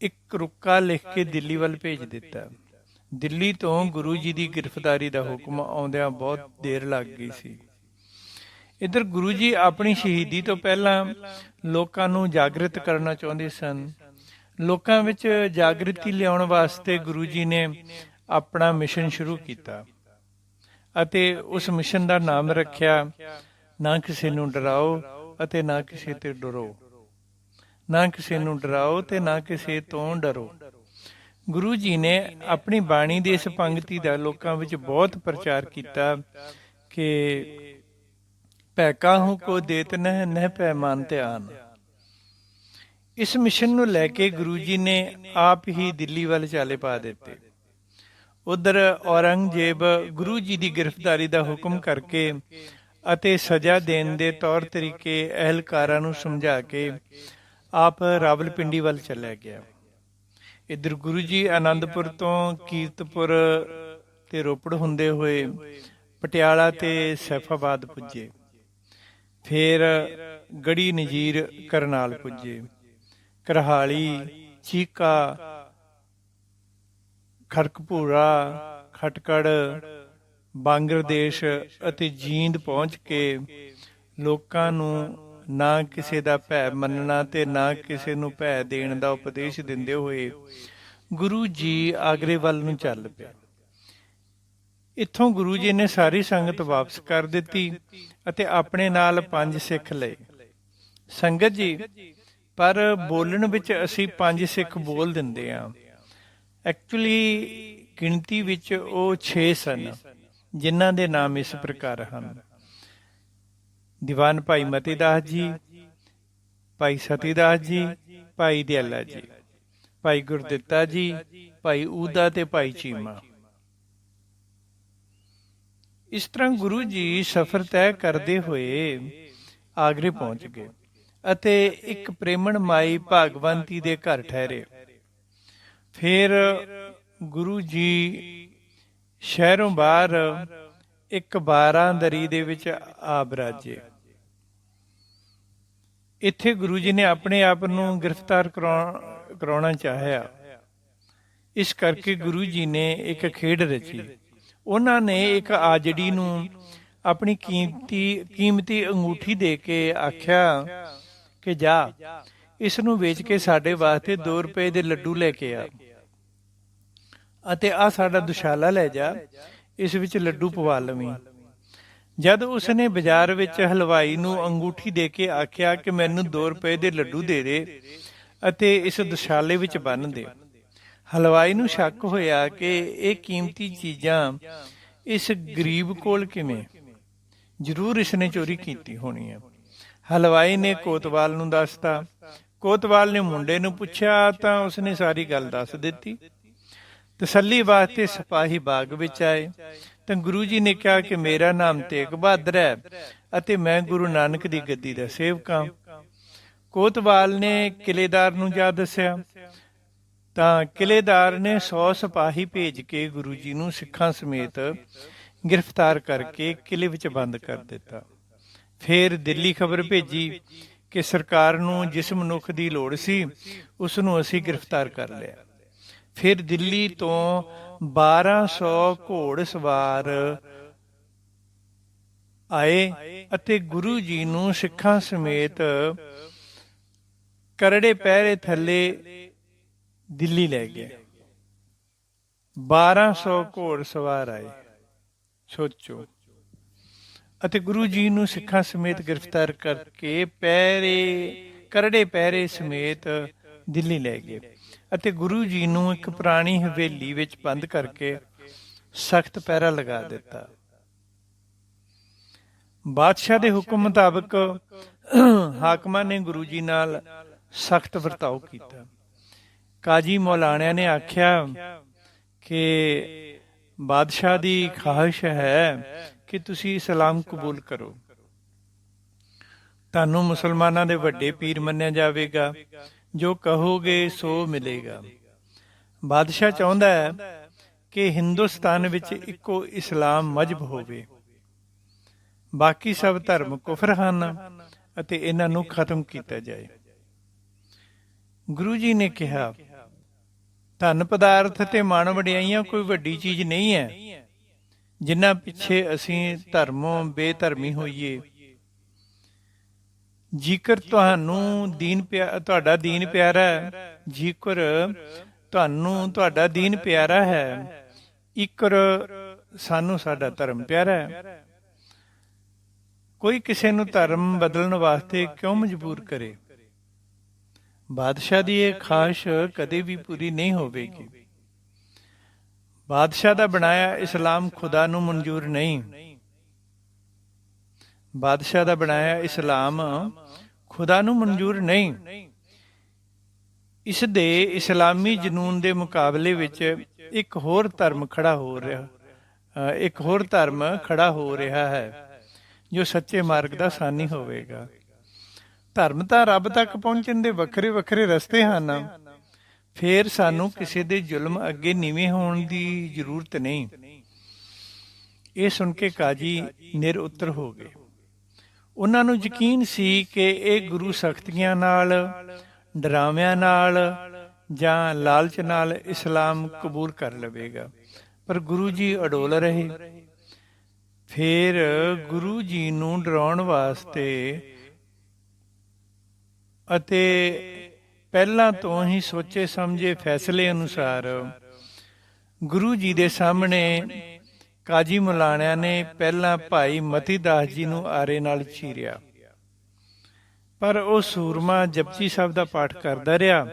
ਇੱਕ ਰੁੱਕਾ ਲਿਖ ਕੇ ਦਿੱਲੀ ਵੱਲ ਭੇਜ ਦਿੱਤਾ। ਦਿੱਲੀ ਤੋਂ ਗੁਰੂ ਜੀ ਦੀ ਗ੍ਰਿਫਤਾਰੀ ਦਾ ਹੁਕਮ ਆਉਂਦਿਆਂ ਬਹੁਤ ਦੇਰ ਲੱਗ ਗਈ ਸੀ। ਇਧਰ ਗੁਰੂ ਜੀ ਆਪਣੀ ਸ਼ਹੀਦੀ ਤੋਂ ਪਹਿਲਾਂ ਲੋਕਾਂ ਨੂੰ ਜਾਗਰਿਤ ਕਰਨਾ ਚਾਹੁੰਦੇ ਸਨ। ਲੋਕਾਂ ਵਿੱਚ ਜਾਗ੍ਰਿਤੀ ਲਿਆਉਣ ਵਾਸਤੇ ਗੁਰੂ ਜੀ ਨੇ ਆਪਣਾ ਮਿਸ਼ਨ ਸ਼ੁਰੂ ਕੀਤਾ ਅਤੇ ਉਸ ਮਿਸ਼ਨ ਦਾ ਨਾਮ ਰੱਖਿਆ, ਨਾ ਕਿਸੇ ਨੂੰ ਡਰਾਓ ਅਤੇ ਨਾ ਕਿਸੇ ਤੇ ਡਰੋ। ਨਾ ਕਿਸੇ ਨੂੰ ਡਰਾਓ ਤੇ ਨਾ ਕਿਸੇ ਤੋਂ ਡਰੋ। ਗੁਰੂ ਜੀ ਨੇ ਆਪਣੀ ਬਾਣੀ ਦੀ ਇਸ ਪੰਕਤੀ ਦਾ ਲੋਕਾਂ ਵਿੱਚ ਬਹੁਤ ਪ੍ਰਚਾਰ ਕੀਤਾ ਕਿ ਪੈਕਾਹੂ ਕੋ ਦੇਤ ਨਹਿ ਨਹਿ ਪੈਮਾਨ ਧਿਆਨ। ਇਸ ਮਿਸ਼ਨ ਨੂੰ ਲੈ ਕੇ ਗੁਰੂ ਜੀ ਨੇ ਆਪ ਹੀ ਦਿੱਲੀ ਵੱਲ ਚਾਲੇ ਪਾ ਦਿੱਤੇ। ਉਧਰ ਔਰੰਗਜ਼ੇਬ ਗੁਰੂ ਜੀ ਦੀ ਗ੍ਰਿਫਤਾਰੀ ਦਾ ਹੁਕਮ ਕਰਕੇ ਅਤੇ ਸਜ਼ਾ ਦੇਣ ਦੇ ਤੌਰ ਤਰੀਕੇ ਅਹਿਲਕਾਰਾਂ ਨੂੰ ਸਮਝਾ ਕੇ ਆਪ ਰਾਵਲਪਿੰਡੀ ਵੱਲ ਚਲਿਆ ਗਿਆ। ਇਧਰ ਗੁਰੂ ਜੀ ਆਨੰਦਪੁਰ ਤੋਂ ਕੀਰਤਪੁਰ ਤੇ ਰੋਪੜ ਹੁੰਦੇ ਹੋਏ ਪਟਿਆਲਾ ਤੇ ਸੈਫਾਬਾਦ ਪੁੱਜੇ। ਫਿਰ ਗੜੀ ਨਜੀਰ ਕਰਨਾਲ ਪੁੱਜੇ। ਕਰਹਾਲੀ, ਚੀਕਾ, ਖੜਕਪੂਰਾ, ਖਟਕੜ ਬੰਗਲਾਦੇਸ਼ ਅਤੇ ਜੀਂਦ ਪਹੁੰਚ ਕੇ ਲੋਕਾਂ ਨੂੰ ਨਾ ਕਿਸੇ ਦਾ ਭੈ ਮੰਨਣਾ ਤੇ ਨਾ ਕਿਸੇ ਨੂੰ ਭੈ ਦੇਣ ਦਾ ਉਪਦੇਸ਼ ਦਿੰਦੇ ਹੋਏ ਗੁਰੂ ਜੀ ਆਗਰੇ ਵੱਲ ਨੂੰ ਚੱਲ ਪਿਆ ਇੱਥੋਂ ਗੁਰੂ ਜੀ ਨੇ ਸਾਰੀ ਸੰਗਤ ਵਾਪਸ ਕਰ ਦਿੱਤੀ ਅਤੇ ਆਪਣੇ ਨਾਲ ਪੰਜ ਸਿੱਖ ਲਏ। ਸੰਗਤ ਜੀ ਪਰ ਬੋਲਣ ਵਿੱਚ ਅਸੀਂ ਪੰਜ ਸਿੱਖ ਬੋਲ ਦਿੰਦੇ ਆ ਐਕਚੁਅਲੀ ਗਿਣਤੀ ਵਿੱਚ ਉਹ 6 ਸਨ, ਜਿਨ੍ਹਾਂ ਦੇ ਨਾਮ ਇਸ ਪ੍ਰਕਾਰ ਹਨ। ਦੀਵਾਨ ਭਾਈ ਮਤੀਦਾਸ ਜੀ, ਭਾਈ ਸਤੀਦਾਸ ਜੀ, ਭਾਈ ਦਿਆਲਾ ਜੀ, ਭਾਈ ਗੁਰਦਿੱਤਾ ਜੀ, ਭਾਈ ਊਦਾ ਤੇ ਭਾਈ ਚੀਮਾ। ਇਸ ਤਰ੍ਹਾਂ ਗੁਰੂ ਜੀ ਸਫ਼ਰ ਤੈਅ ਕਰਦੇ ਹੋਏ ਆਗਰੇ ਪਹੁੰਚ ਗਏ। ਅਤੇ ਇੱਕ ਪ੍ਰੇਮਣ ਮਾਈ ਭਾਗਵੰਤੀ ਦੇ ਘਰ ਠਹਿਰੇ। ਫਿਰ ਗੁਰੂ ਜੀ ਸ਼ਹਿਰੋਂ ਬਾਹਰ ਇੱਕ ਬਾਰਾਂਦਰੀ ਦੇ ਵਿੱਚ ਆ ਬਰਾਜੇ। ਇੱਥੇ ਗੁਰੂ ਜੀ ਨੇ ਆਪਣੇ ਆਪ ਨੂੰ ਗ੍ਰਿਫਤਾਰ ਕਰਾਉਣ- ਕਰਾਉਣਾ ਚਾਹਿਆ। ਇਸ ਕਰਕੇ ਗੁਰੂ ਜੀ ਨੇ ਇੱਕ ਖੇਡ ਰਚੀ। ਉਹਨਾਂ ਨੇ ਇੱਕ ਆਜੜੀ ਨੂੰ ਆਪਣੀ ਕੀਮਤੀ ਕੀਮਤੀ ਅੰਗੂਠੀ ਦੇ ਕੇ ਆਖਿਆ ਕਿ ਜਾ। ਇਸ ਨੂੰ ਵੇਚ ਕੇ ਸਾਡੇ ਵਾਸਤੇ 2 ਰੁਪਏ ਦੇ ਲੱਡੂ ਲੈ ਕੇ ਆ। ਅਤੇ ਆ ਸਾਡਾ ਦੁਸ਼ਾਲਾ ਲੈ ਜਾ। ਇਸ ਵਿੱਚ ਲੱਡੂ ਪਵਾ ਲਵੀਂ। ਜਦ ਉਸਨੇ ਬਾਜ਼ਾਰ ਵਿੱਚ ਹਲਵਾਈ ਨੂੰ ਅੰਗੂਠੀ ਦੇ ਕੇ ਆਖਿਆ ਕਿ ਮੈਨੂੰ 2 ਰੁਪਏ ਦੇ ਲੱਡੂ ਦੇ ਦੇ ਅਤੇ ਇਸ ਦੁਸ਼ਾਲੇ ਵਿੱਚ ਬੰਨ ਦੇ। ਹਲਵਾਈ ਨੂੰ ਸ਼ੱਕ ਹੋਇਆ ਕਿ ਇਹ ਕੀਮਤੀ ਚੀਜ਼ਾਂ ਇਸ ਗਰੀਬ ਕੋਲ ਕਿਵੇਂ? ਜ਼ਰੂਰ ਇਸਨੇ ਚੋਰੀ ਕੀਤੀ ਹੋਣੀ ਹੈ ਹਲਵਾਈ ਨੇ ਕੋਤਵਾਲ ਨੂੰ ਦੱਸਤਾ। ਕੋਤਵਾਲ ਨੇ ਮੁੰਡੇ ਨੂੰ ਪੁੱਛਿਆ, ਤਾਂ ਉਸਨੇ ਸਾਰੀ ਗੱਲ ਦੱਸ ਦਿੱਤੀ। ਤਸੱਲੀ ਵਾਸਤੇ ਸਿਪਾਹੀ ਬਾਗ ਵਿੱਚ ਆਏ। ਤਾਂ ਗੁਰੂ ਜੀ ਨੇ ਕਿਹਾ ਕਿ ਮੇਰਾ ਨਾਮ ਤੇਗ ਬਹਾਦਰ ਹੈ ਅਤੇ ਮੈਂ ਗੁਰੂ ਨਾਨਕ ਦੀ ਗੱਦੀ ਦਾ ਸੇਵਕ ਹਾਂ। ਕੋਤਵਾਲ ਨੇ ਕਿਲੇਦਾਰ ਨੂੰ ਜਾ ਦੱਸਿਆ। ਤਾਂ ਕਿਲੇਦਾਰ ਨੇ 100 ਸਿਪਾਹੀ ਭੇਜ ਕੇ ਗੁਰੂ ਜੀ ਨੂੰ ਸਿੱਖਾਂ ਸਮੇਤ ਗ੍ਰਿਫਤਾਰ ਕਰਕੇ ਕਿਲੇ ਵਿੱਚ ਬੰਦ ਕਰ ਦਿੱਤਾ। ਫਿਰ ਦਿੱਲੀ ਖਬਰ ਭੇਜੀ ਕਿ ਸਰਕਾਰ ਨੂੰ ਜਿਸ ਮਨੁੱਖ ਦੀ ਲੋੜ ਸੀ ਉਸ ਨੂੰ ਅਸੀਂ ਗ੍ਰਿਫਤਾਰ ਕਰ ਲਿਆ। ਫਿਰ ਦਿੱਲੀ ਤੋਂ 1200 ਘੋੜ ਸਵਾਰ ਆਏ ਅਤੇ ਗੁਰੂ ਜੀ ਨੂੰ ਸਿੱਖਾਂ ਸਮੇਤ ਕਰੜੇ ਪਹਿਰੇ ਥੱਲੇ ਦਿੱਲੀ ਲੈ ਗਏ। 1200 ਘੋੜ ਸਵਾਰ ਆਏ। ਸੋਚੋ। ਅਤੇ ਗੁਰੂ ਜੀ ਨੂੰ ਸਿੱਖਾਂ ਸਮੇਤ ਗ੍ਰਿਫਤਾਰ ਕਰਕੇ ਪੈਰੇ, ਕਰੜੇ ਪਹਿਰੇ ਸਮੇਤ ਦਿੱਲੀ ਲੈ ਗਏ ਅਤੇ ਗੁਰੂ ਜੀ ਨੂੰ ਇੱਕ ਪੁਰਾਣੀ ਹਵੇਲੀ ਵਿੱਚ ਬੰਦ ਕਰਕੇ ਸਖਤ ਪੈਰਾ ਲਗਾ ਦਿੱਤਾ। ਬਾਦਸ਼ਾਹ ਦੇ ਹੁਕਮ ਮੁਤਾਬਕ ਹਾਕਮਾਂ ਨੇ ਗੁਰੂ ਜੀ ਨਾਲ ਸਖਤ ਵਰਤਾਓ ਕੀਤਾ। ਕਾਜੀ ਮੌਲਾਣਿਆਂ ਨੇ ਆਖਿਆ ਕਿ ਬਾਦਸ਼ਾਹ ਦੀ ਖਾਹਿਸ਼ ਹੈ ਕਿ ਤੁਸੀਂ ਇਸਲਾਮ ਕਬੂਲ ਕਰੋ। ਤੁਹਾਨੂੰ ਮੁਸਲਮਾਨਾਂ ਦੇ ਵੱਡੇ ਪੀਰ ਮੰਨਿਆ ਜਾਵੇਗਾ, ਜੋ ਕਹੋਗੇ ਸੋ ਮਿਲੇਗਾ। ਬਾਦਸ਼ਾਹ ਚਾਹੁੰਦਾ ਹੈ ਕਿ ਹਿੰਦੁਸਤਾਨ ਵਿੱਚ ਇੱਕੋ ਇਸਲਾਮ ਮਜਬ ਹੋਵੇ। ਬਾਕੀ ਸਭ ਧਰਮ ਕੁਫਰ ਹਨ ਅਤੇ ਇਹਨਾਂ ਨੂੰ ਖਤਮ ਕੀਤਾ ਜਾਏ। ਗੁਰੂ ਜੀ ਨੇ ਕਿਹਾ, ਧਨ ਪਦਾਰਥ ਤੇ ਮਨ ਵਡਿਆਈਆਂ ਕੋਈ ਵੱਡੀ ਚੀਜ਼ ਨਹੀਂ ਹੈ। ਜਿਨ੍ਹਾਂ ਪਿੱਛੇ ਅਸੀਂ ਧਰਮੋਂ ਬੇਧਰਮੀ ਹੋਈਏ। ਜੇਕਰ ਤੁਹਾਨੂੰ ਦੀਨ ਤੁਹਾਡਾ ਦੀਨ ਪਿਆਰਾ ਹੈ, ਜੇਕਰ ਤੁਹਾਨੂੰ ਤੁਹਾਡਾ ਦੀਨ ਪਿਆਰਾ ਹੈ, ਇਕਰ ਸਾਨੂੰ ਸਾਡਾ ਧਰਮ ਪਿਆਰਾ ਹੈ। ਕੋਈ ਕਿਸੇ ਨੂੰ ਧਰਮ ਬਦਲਣ ਵਾਸਤੇ ਕਿਉਂ ਮਜਬੂਰ ਕਰੇ? ਬਾਦਸ਼ਾਹ ਦੀ ਇਹ ਖਾਸ਼ ਕਦੇ ਵੀ ਪੂਰੀ ਨਹੀਂ ਹੋਵੇਗੀ। ਬਾਦਸ਼ਾਹ ਦਾ ਬਣਾਇਆ ਇਸਲਾਮ ਖੁਦਾ ਨੂੰ ਮਨਜ਼ੂਰ ਨਹੀਂ। ਬਾਦਸ਼ਾਹ ਦਾ ਬਣਾਇਆ ਇਸਲਾਮ ਖੁਦਾ ਨੂੰ ਮਨਜ਼ੂਰ ਨਹੀਂ। ਇਸ ਦੇ ਇਸਲਾਮੀ ਜਨੂਨ ਦੇ ਮੁਕਾਬਲੇ ਵਿੱਚ ਇੱਕ ਹੋਰ ਧਰਮ ਖੜਾ ਹੋ ਰਿਹਾ ਅ, ਇੱਕ ਹੋਰ ਧਰਮ ਖੜਾ ਹੋ ਰਿਹਾ ਹੈ ਜੋ ਸੱਚੇ ਮਾਰਗ ਦਾ ਸਾਨੀ ਹੋਵੇਗਾ। ਧਰਮ ਤਾਂ ਰੱਬ ਤੱਕ ਪਹੁੰਚਣ ਦੇ ਵੱਖਰੇ ਵੱਖਰੇ ਰਸਤੇ ਹਨ। ਫੇਰ ਸਾਨੂੰ ਕਿਸੇ ਦੇ ਜ਼ੁਲਮ ਅੱਗੇ ਨੀਵੇਂ ਹੋਣ ਦੀ ਜ਼ਰੂਰਤ ਨਹੀਂ। ਇਹ ਸੁਣ ਕੇ ਕਾਜੀ ਨਿਰ ਹੋ ਗਏ। ਉਹਨਾਂ ਨੂੰ ਯਕੀਨ ਸੀ ਕਿ ਇਹ ਗੁਰੂ ਸਖਤੀਆਂ ਨਾਲ, ਡਰਾਵਿਆਂ ਨਾਲ ਜਾਂ ਲਾਲਚ ਨਾਲ ਇਸਲਾਮ ਕਬੂਲ ਕਰ ਲਵੇਗਾ। ਪਰ ਗੁਰੂ ਜੀ ਅਡੋਲ ਰਹੇ। ਫਿਰ ਗੁਰੂ ਜੀ ਨੂੰ ਡਰਾਉਣ ਵਾਸਤੇ ਅਤੇ ਪਹਿਲਾਂ ਤੋਂ ਹੀ ਸੋਚੇ ਸਮਝੇ ਫੈਸਲੇ ਅਨੁਸਾਰ ਗੁਰੂ ਜੀ ਦੇ ਸਾਹਮਣੇ ਕਾਜੀ ਮੁਲਾਣਿਆਂ ਨੇ ਪਹਿਲਾਂ ਭਾਈ ਮਤੀ ਦਾਸ ਜੀ ਨੂੰ ਆਰੇ ਨਾਲ ਚੀਰਿਆ। ਪਰ ਉਹ ਸੂਰਮਾ ਜਪਜੀ ਸਾਹਿਬ ਦਾ ਪਾਠ ਕਰਦਾ ਰਿਹਾ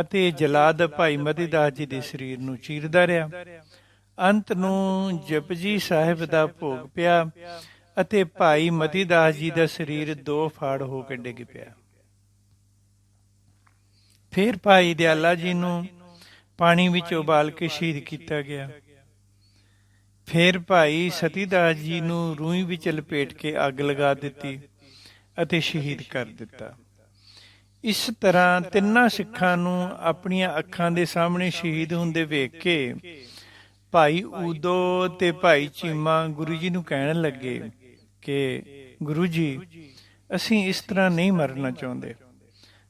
ਅਤੇ ਜਲਾਦ ਭਾਈ ਮਤੀ ਦਾਸ ਜੀ ਦੇ ਸਰੀਰ ਨੂੰ ਚੀਰਦਾ ਰਿਹਾ। ਅੰਤ ਨੂੰ ਜਪਜੀ ਸਾਹਿਬ ਦਾ ਭੋਗ ਪਿਆ ਅਤੇ ਭਾਈ ਮਤੀ ਦਾਸ ਜੀ ਦਾ ਸਰੀਰ ਦੋ ਫਾੜ ਹੋ ਕੇ ਡਿੱਗ ਪਿਆ। ਫਿਰ ਭਾਈ ਦਿਆਲਾ ਜੀ ਨੂੰ ਪਾਣੀ ਵਿੱਚ ਉਬਾਲ ਕੇ ਸ਼ਹੀਦ ਕੀਤਾ ਗਿਆ। ਫਿਰ ਭਾਈ ਸਤੀਦਾਸ ਜੀ ਨੂੰ ਰੂਈ ਵਿੱਚ ਲਪੇਟ ਕੇ ਅੱਗ ਲਗਾ ਦਿੱਤੀ ਅਤੇ ਸ਼ਹੀਦ ਕਰ ਦਿੱਤਾ। ਇਸ ਤਰ੍ਹਾਂ ਤਿੰਨਾਂ ਸਿੱਖਾਂ ਨੂੰ ਆਪਣੀਆਂ ਅੱਖਾਂ ਦੇ ਸਾਹਮਣੇ ਸ਼ਹੀਦ ਹੁੰਦੇ ਵੇਖ ਕੇ ਭਾਈ ਊਦੋ ਤੇ ਭਾਈ ਚੀਮਾ ਗੁਰੂ ਜੀ ਨੂੰ ਕਹਿਣ ਲੱਗੇ ਕਿ, ਗੁਰੂ ਜੀ, ਅਸੀਂ ਇਸ ਤਰ੍ਹਾਂ ਨਹੀਂ ਮਰਨਾ ਚਾਹੁੰਦੇ।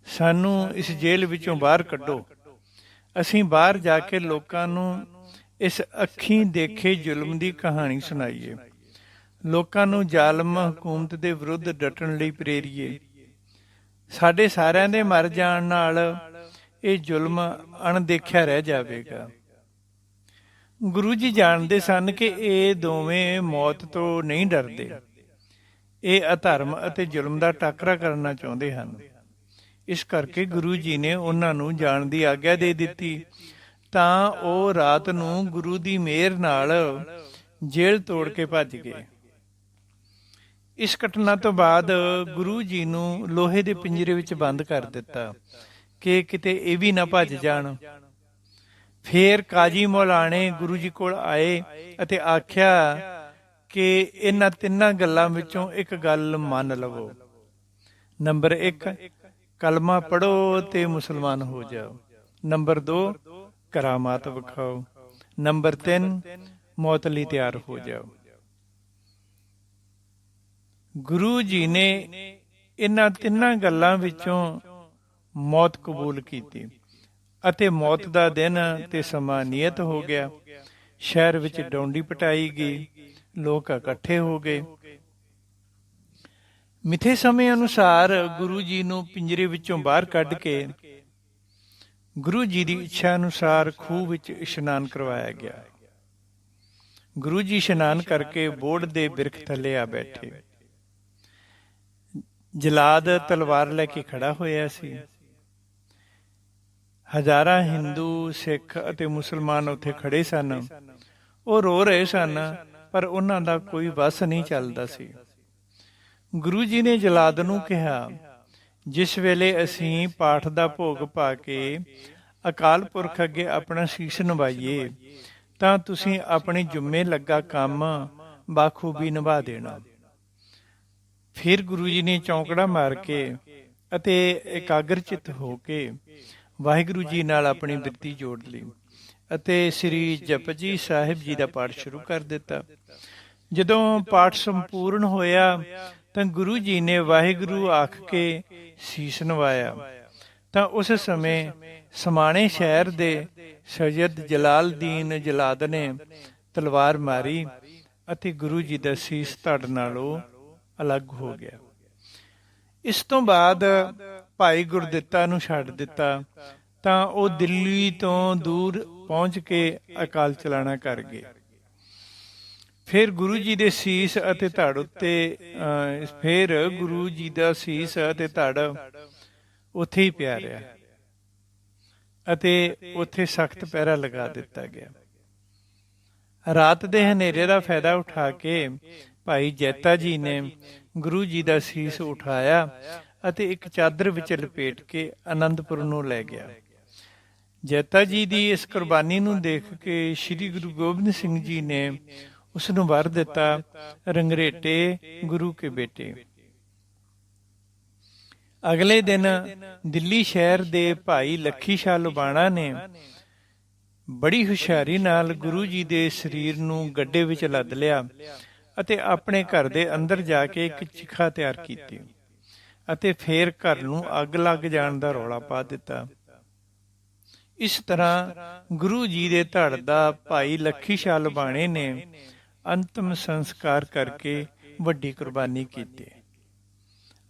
ਸਾਨੂੰ ਇਸ ਜੇਲ੍ਹ ਵਿੱਚੋਂ ਬਾਹਰ ਕੱਢੋ। ਅਸੀਂ ਬਾਹਰ ਜਾ ਕੇ ਲੋਕਾਂ ਨੂੰ ਇਸ ਅੱਖੀਂ ਦੇਖੇ ਜ਼ੁਲਮ ਦੀ ਕਹਾਣੀ ਸੁਣਾਈਏ। ਲੋਕਾਂ ਨੂੰ ਜ਼ਾਲਮ ਹਕੂਮਤ ਦੇ ਵਿਰੁੱਧ ਡਟਣ ਲਈ ਪ੍ਰੇਰੀਏ। ਸਾਡੇ ਸਾਰਿਆਂ ਦੇ ਮਰ ਜਾਣ ਨਾਲ ਇਹ ਜ਼ੁਲਮ ਅਣਦੇਖਿਆ ਰਹਿ ਜਾਵੇਗਾ। ਗੁਰੂ ਜੀ ਜਾਣਦੇ ਸਨ ਕਿ ਇਹ ਦੋਵੇਂ ਮੌਤ ਤੋਂ ਨਹੀਂ ਡਰਦੇ। ਇਹ ਅਧਰਮ ਅਤੇ ਜ਼ੁਲਮ ਦਾ ਟਾਕਰਾ ਕਰਨਾ ਚਾਹੁੰਦੇ ਹਨ। ਇਸ ਕਰਕੇ ਗੁਰੂ ਜੀ ਨੇ ਉਹਨਾਂ ਨੂੰ ਜਾਣ ਦੀ ਆਗਿਆ ਦੇ ਦਿੱਤੀ। ਤਾਂ ਉਹ ਰਾਤ ਨੂੰ ਗੁਰੂ ਦੀ ਮਿਹਰ ਨਾਲ ਜੇਲ੍ਹ ਤੋੜ ਕੇ ਭੱਜ ਗਏ। ਇਸ ਘਟਨਾ ਤੋਂ ਬਾਅਦ ਗੁਰੂ ਜੀ ਨੂੰ ਲੋਹੇ ਦੇ ਪਿੰਜਰੇ ਵਿੱਚ ਬੰਦ ਕਰ ਦਿੱਤਾ ਕਿ ਕਿਤੇ ਇਹ ਵੀ ਨਾ ਭੱਜ ਜਾਣ। ਫੇਰ ਕਾਜੀ ਮੌਲਾਣੇ ਗੁਰੂ ਜੀ ਕੋਲ ਆਏ ਅਤੇ ਆਖਿਆ ਕਿ ਇਹਨਾਂ ਤਿੰਨਾਂ ਗੱਲਾਂ ਵਿੱਚੋਂ ਇੱਕ ਗੱਲ ਮੰਨ ਲਵੋ। ਨੰਬਰ 1 ਕਲਮਾ ਪੜੋ ਤੇ ਮੁਸਲਮਾਨ ਹੋ ਜਾਓ। ਨੰਬਰ 2 ਕਰਾਮਾਤ ਵਿਖਾਓ। ਨੰਬਰ 3 ਮੌਤ ਲਈ ਤਿਆਰ ਹੋ ਜਾਓ। ਗੁਰੂ ਜੀ ਨੇ ਇਹਨਾਂ ਤਿੰਨਾਂ ਗੱਲਾਂ ਵਿੱਚੋਂ ਮੌਤ ਕਬੂਲ ਕੀਤੀ ਅਤੇ ਮੌਤ ਦਾ ਦਿਨ ਤੇ ਸਮਾਂ ਨਿਯਤ ਹੋ ਗਿਆ। ਸ਼ਹਿਰ ਵਿੱਚ ਡੌਂਡੀ ਪਟਾਈ ਗਈ, ਲੋਕ ਇਕੱਠੇ ਹੋ ਗਏ। ਮਿੱਥੇ ਸਮੇਂ ਅਨੁਸਾਰ ਗੁਰੂ ਜੀ ਨੂੰ ਪਿੰਜਰੇ ਵਿੱਚੋਂ ਬਾਹਰ ਕੱਢ ਕੇ ਗੁਰੂ ਜੀ ਦੀ ਇੱਛਾ ਅਨੁਸਾਰ ਖੂਹ ਵਿੱਚ ਇਸ਼ਨਾਨ ਕਰਵਾਇਆ ਗਿਆ। ਗੁਰੂ ਜੀ ਇਸ਼ਨਾਨ ਕਰਕੇ ਬੋੜ ਦੇ ਬਿਰਖ ਥੱਲੇ ਆ ਬੈਠੇ। ਜਲਾਦ ਤਲਵਾਰ ਲੈ ਕੇ ਖੜਾ ਹੋਇਆ ਸੀ। ਹਜ਼ਾਰਾਂ ਹਿੰਦੂ, ਸਿੱਖ ਅਤੇ ਮੁਸਲਮਾਨ ਉੱਥੇ ਖੜੇ ਸਨ। ਉਹ ਰੋ ਰਹੇ ਸਨ, ਪਰ ਉਹਨਾਂ ਦਾ ਕੋਈ ਵਸ ਨਹੀਂ ਚੱਲਦਾ ਸੀ। ਗੁਰੂ ਜੀ ਨੇ ਜਲਾਦ ਨੂੰ ਕਿਹਾ, ਜਿਸ ਵੇਲੇ ਅਸੀਂ ਪਾਠ ਦਾ ਭੋਗ ਪਾ ਕੇ ਅਕਾਲ ਪੁਰਖ ਅੱਗੇ ਆਪਣਾ ਸੀਸ ਨਵਾਈਏ ਤਾਂ ਤੁਸੀਂ ਆਪਣੇ ਜੁੰਮੇ ਲੱਗਾ ਕੰਮ ਬਾਖੂਬੀ ਨਿਭਾ ਦੇਣਾ। ਫਿਰ ਗੁਰੂ ਜੀ ਨੇ ਚੌਂਕੜਾ ਮਾਰ ਕੇ ਅਤੇ ਇਕਾਗਰਚਿਤ ਹੋ ਕੇ ਵਾਹਿਗੁਰੂ ਜੀ ਨਾਲ ਆਪਣੀ ਬਿਰਤੀ ਜੋੜ ਲਈ ਅਤੇ ਸ੍ਰੀ ਜਪਜੀ ਸਾਹਿਬ ਜੀ ਦਾ ਪਾਠ ਸ਼ੁਰੂ ਕਰ ਦਿੱਤਾ। ਜਦੋਂ ਪਾਠ ਸੰਪੂਰਨ ਹੋਇਆ ਤਾਂ ਗੁਰੂ ਜੀ ਨੇ ਵਾਹਿਗੁਰੂ ਆਖ ਕੇ ਸੀਸ ਨਵਾਇਆ। ਤਾਂ ਉਸ ਸਮੇਂ ਸਮਾਣੇ ਸ਼ਹਿਰ ਦੇ ਸੈਯਦ ਜਲਾਲਦੀਨ ਜਲਾਦ ਨੇ ਤਲਵਾਰ ਮਾਰੀ ਅਤੇ ਗੁਰੂ ਜੀ ਦਾ ਸੀਸ ਧੜ ਨਾਲੋਂ ਅਲੱਗ ਹੋ ਗਿਆ। ਇਸ ਤੋਂ ਬਾਅਦ ਭਾਈ ਗੁਰਦਿੱਤਾ ਨੂੰ ਛੱਡ ਦਿੱਤਾ। ਤਾਂ ਉਹ ਦਿੱਲੀ ਤੋਂ ਦੂਰ ਪਹੁੰਚ ਕੇ ਅਕਾਲ ਚਲਾਣਾ ਕਰ ਗਏ। ਫਿਰ ਗੁਰੂ ਜੀ ਦੇ ਸੀਸ ਅਤੇ ਧੜ ਉੱਤੇ ਫਿਰ ਗੁਰੂ ਜੀ ਦਾ ਸੀਸ ਅਤੇ ਧੜ ਉੱਥੇ ਹੀ ਪਿਆ ਰਿਹਾ। ਅਤੇ ਉੱਥੇ ਸਖਤ ਪਹਿਰਾ ਲਗਾ ਦਿੱਤਾ ਗਿਆ। ਰਾਤ ਦੇ ਹਨੇਰੇ ਦਾ ਫਾਇਦਾ ਉਠਾ ਕੇ ਭਾਈ ਜੈਤਾ ਜੀ ਨੇ ਗੁਰੂ ਜੀ ਦਾ ਸੀਸ ਉਠਾਇਆ ਅਤੇ ਇੱਕ ਚਾਦਰ ਵਿੱਚ ਲਪੇਟ ਕੇ ਆਨੰਦਪੁਰ ਨੂੰ ਲੈ ਗਿਆ। ਜੈਤਾ ਜੀ ਦੀ ਇਸ ਕੁਰਬਾਨੀ ਨੂੰ ਦੇਖ ਕੇ ਸ੍ਰੀ ਗੁਰੂ ਗੋਬਿੰਦ ਸਿੰਘ ਜੀ ਨੇ ਉਸ ਨੂੰ ਵਰ ਦਿੱਤਾ, ਰੰਗਰੇਟੇ ਗੁਰੂ ਕੇ ਬੇਟੇ। ਅਗਲੇ ਦਿਨ ਦਿੱਲੀ ਸ਼ਹਿਰ ਦੇ ਭਾਈ ਲੱਖੀ ਸ਼ਾਹ ਲੁਬਾਣਾ ਨੇ ਬੜੀ ਹੁਸ਼ਿਆਰੀ ਨਾਲ ਗੁਰੂ ਜੀ ਦੇ ਸਰੀਰ ਨੂੰ ਗੱਡੇ ਵਿੱਚ ਲੱਦ ਲਿਆ ਅਤੇ ਆਪਣੇ ਘਰ ਦੇ ਅੰਦਰ ਜਾ ਕੇ ਇੱਕ ਚਿਖਾ ਤਿਆਰ ਕੀਤੀ ਅਤੇ ਫੇਰ ਘਰ ਨੂੰ ਅੱਗ ਲੱਗ ਜਾਣ ਦਾ ਰੌਲਾ ਪਾ ਦਿੱਤਾ। ਇਸ ਤਰ੍ਹਾਂ ਗੁਰੂ ਜੀ ਦੇ ਧੜ ਦਾ ਭਾਈ ਲੱਖੀ ਸ਼ਾਹ ਲੁਬਾਣੇ ਨੇ ਅੰਤਮ ਸੰਸਕਾਰ ਕਰਕੇ ਵੱਡੀ ਕੁਰਬਾਨੀ ਕੀਤੀ।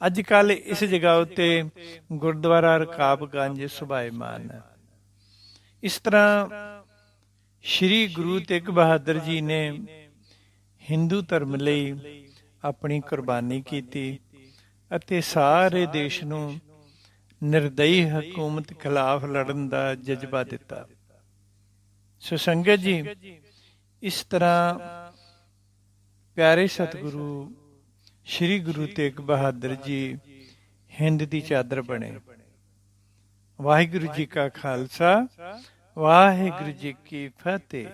ਅੱਜ ਕੱਲ ਇਸ ਜਗ੍ਹਾ ਉੱਤੇ ਗੁਰਦੁਆਰਾ ਰਕਾਬਗੰਜ ਸੁਭਾਇਮਾਨ ਹੈ। ਇਸ ਤਰ੍ਹਾਂ ਸ੍ਰੀ ਗੁਰੂ ਤੇਗ ਬਹਾਦਰ ਜੀ ਨੇ ਹਿੰਦੂ ਧਰਮ ਲਈ ਆਪਣੀ ਕੁਰਬਾਨੀ ਕੀਤੀ ਅਤੇ ਸਾਰੇ ਦੇਸ਼ ਨੂੰ ਨਿਰਦਈ ਹਕੂਮਤ ਖਿਲਾਫ ਲੜਨ ਦਾ ਜਜ਼ਬਾ ਦਿੱਤਾ। ਸੁਸੰਗਤ ਜੀ, ਇਸ ਤਰ੍ਹਾਂ ਪਿਆਰੇ ਸਤਿਗੁਰੂ ਸ੍ਰੀ ਗੁਰੂ ਤੇਗ ਬਹਾਦਰ ਜੀ ਹਿੰਦ ਦੀ ਚਾਦਰ ਬਣੇ। ਵਾਹਿਗੁਰੂ ਜੀ ਕਾ ਖਾਲਸਾ ਵਾਹਿਗੁਰੂ ਜੀ ਕੀ ਫਤਿਹ।